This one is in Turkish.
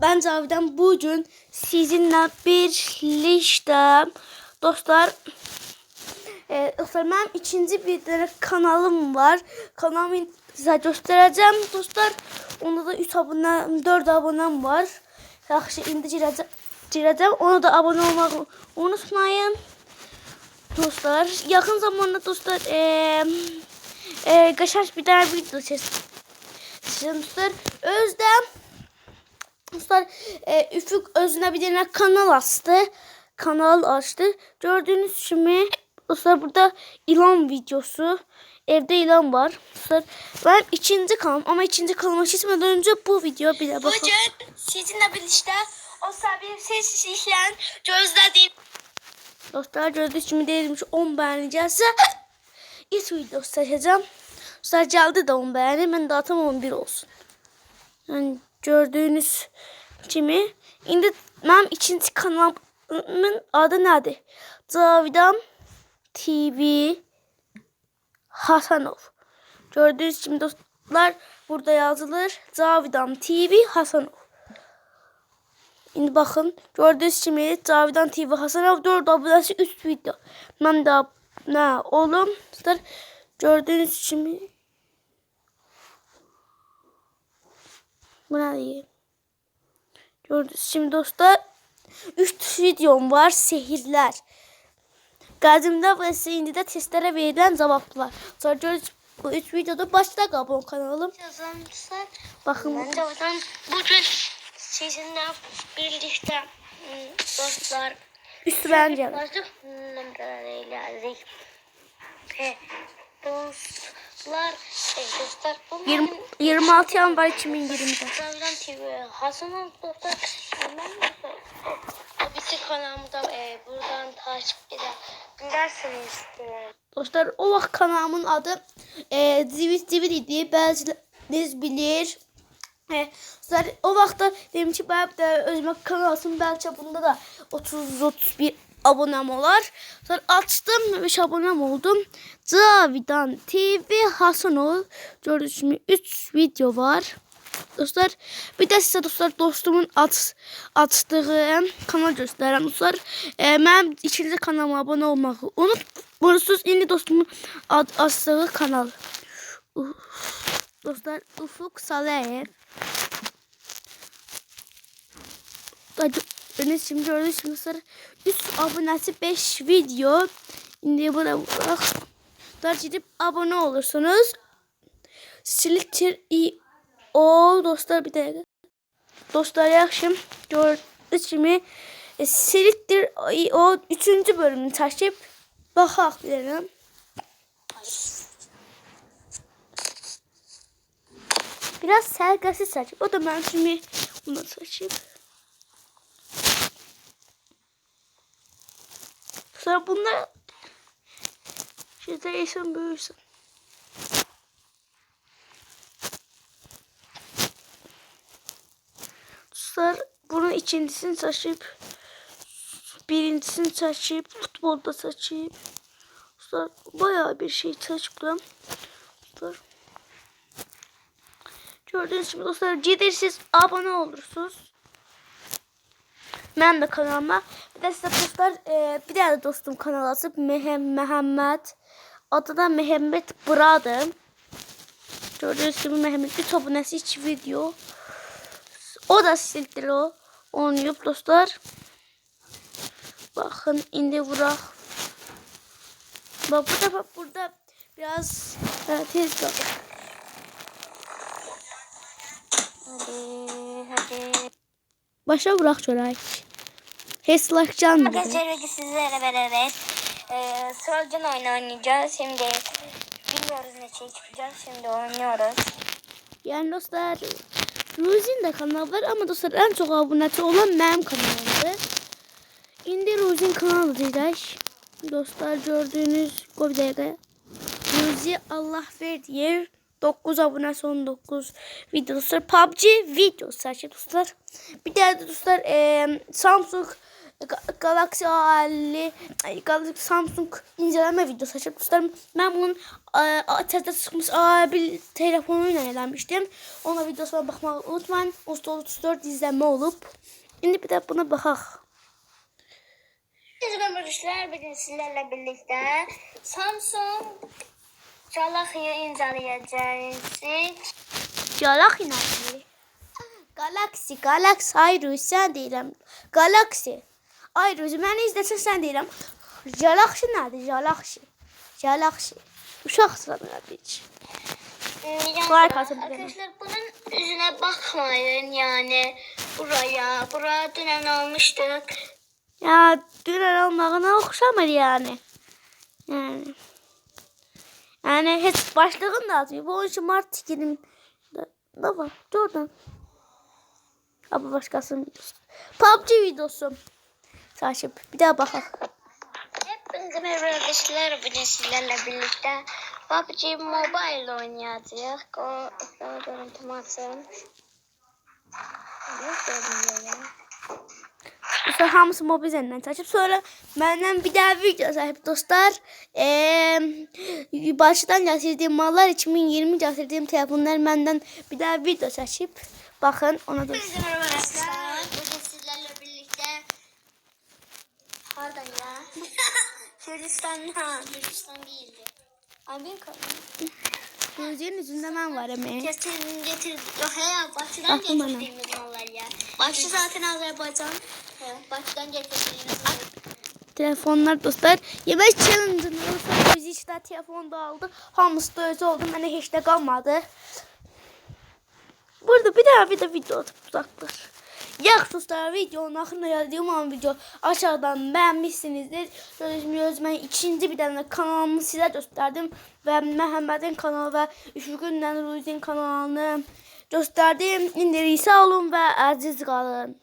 Ben Cavidan bugün sizinle birlikte dostlar e, dostlar benim ikinci bir tane kanalım var. Kanalımı size göstereceğim dostlar. Onda da 3 abonem, 4 abonem var. Yaxşı indi girəcəm. girəcəm. Ona da abone olmayı unutmayın. Dostlar yakın zamanda dostlar e, e, kaşar bir tane video çekeceğim dostlar. Özlem dostlar e, Üfük özüne bir tane kanal açtı. Kanal açtı. Gördüğünüz gibi dostlar burada ilan videosu. Evde ilan var. Dostlar ben ikinci kanalım ama ikinci kanalıma geçmeden önce bu video bir de bakalım. Bugün sizinle birlikte o sabir ses işleyen gözlediğim Dostlar gördüğünüz gibi değilmiş 10 beğeneceğiz. İlk video seçeceğim. Dostlar geldi de 10 beğeni. Ben dağıtım 11 olsun. Yani gördüğünüz gibi. Şimdi benim ikinci kanalımın adı nedir? Cavidan TV Hasanov. Gördüğünüz gibi dostlar burada yazılır. Cavidan TV Hasanov. Şimdi bakın gördüğünüz gibi Cavidan TV Hasanov 4 abonesi 3 video. Ben de ne oğlum dostlar gördüğünüz gibi bu ne diyeyim? Gördüğünüz gibi dostlar 3 videom var sehirler. Sizə indi də testlərə verilən cavablar. Sonra görürüz bu 3 videoda başda qabon kanalım. yazılmışlar. Baxın Ben de oradan bugün sizinle birlikte hmm, dostlar üstü bence. Ve dostlar, dostlar bu 20, benim 26 yanvar 2020'de. Instagram TV Hasan'ın dostlar Abisi kanalımda e, buradan takip edebilirsiniz. E, Dostlar o vaxt kanalımın adı e, Zivit Zivit idi. Bəziniz bilir. E, dostlar o vaxtda dedim ki de özümə kanal açım. Bəlkə bunda da 30-31 abonem olar. Sonra açdım 5 abonem oldum. Cavidan TV Hasanov. Gördüğünüz gibi 3 video var. Dostlar bir de size dostlar dostumun aç, açtığı kanal göstereyim dostlar. E, benim ikinci kanalıma abone olmayı unutmayın. Indi dostumun ad, açtığı kanal. Uf, dostlar Ufuk Saleyev. Gördüğünüz şimdi gördüğünüz gibi dostlar 3 abonesi 5 video. Şimdi buna bak. Dostlar gidip abone olursunuz. Silitir i o dostlar bir dakika. Dostlar yaxşı gördüğünüz kimi e, Selittir o 3. bölümünü taşıyıp baxaq deyirəm. Biraz sərgəsiz saçıb. O da mənim kimi bunu saçıb. Sonra bunlar şeyde yaşam büyürsün. Dostlar bunun ikincisini saçıp birincisini saçıp futbolda saçıp dostlar bayağı bir şey. Dostlar gördüğünüz gibi dostlar gidersiniz abone olursunuz. Ben de kanalıma bir de size dostlar e, bir tane dostum kanal açıp Mehem Mehmet adı da Mehmet Brother. Gördüğünüz gibi Mehmet bir abonesi 2 video. O da sildir o. Oynayıp dostlar. Bakın indi vurak. Bak burada bak burada biraz e, tez bak. Başa bırak çorak. Heslak can. Arkadaşlar bugün sizlerle beraber e, Solcan oyunu oynayacağız. Şimdi bilmiyoruz ne şey çıkacağız. Şimdi oynuyoruz. Yani dostlar Ruzi'nin de kanalı var ama dostlar en çok abonesi olan benim kanalımdı. Şimdi Ruzi'nin kanalıydaş. Dostlar gördüğünüz Gobide'de Ruzi Allah verdiyev. 9 abone son 9 video dostlar. PUBG videosu arkadaşlar dostlar. Bir de dostlar e, Samsung Galaxy A50 Galaxy Samsung inceleme videosu açıp dostlarım. Ben bunun e, tezde çıkmış A1 telefonuyla eğlenmiştim. Ona videosuna bakmayı unutmayın. Usta 34 izlenme olup. Şimdi bir de buna bakak. Arkadaşlar bugün sizlerle birlikte Samsung Galaxy'yi inceleyeceğiz. Galaxy nədir? Galaxy, Galaxy ayrı sən deyirəm. Galaxy. Ayrı məni izləsən sən deyirəm. Galaxy nədir? Galaxy. Galaxy. Uşaqsan. Yani bir arkadaşlar bunun yüzüne bakmayın yani buraya. Buraya dünen almıştık. Ya dünən olmağına oxşamır yəni. Yəni. Yəni heç başlığın da atmıyor. Bu 13 Mart 20 ne var? Jordan. Ama başkasının videosu. PUBG videosu. Saçıp bir daha bakalım. Hepinize merhaba arkadaşlar. Bugün sizlerle birlikte PUBG Mobile oynayacağız. O, o görüntümü atın. Görünüyor ya. Sonra hamısı mobil üzerinden açıp sonra benden bir daha video sahip dostlar. Ee, baştan gətirdiyim mallar 2020 gətirdiyim telefonlar benden bir daha video seçip bakın ona da. Merhaba arkadaşlar. Bugün sizlerle birlikte Pardon ya. Gürcistan'da. Gürcistan değildi. Abi kanalı. Gözünün yüzündə mən var emeği. Getir, getir. Yok ya, bana. getirdiğimiz mallar Bakı zaten Azerbaycan. Evet, Bakı'dan getirdiğimiz Telefonlar dostlar. Yemək challenge-ın olsa biz işte telefon da aldı. Hamısı da özü oldu. Mənə heç də qalmadı. Burada bir daha bir de video atıp uzaklar. Dostlar videonun axırına yazdığım an video aşağıdan beğenmişsinizdir. Sözümü özümə ikinci bir dənə kanalımı sizə göstərdim və Məhəmmədin kanalı və Üfüqün Ruzin kanalını göstərdim. İndi sağ olun və əziz qalın.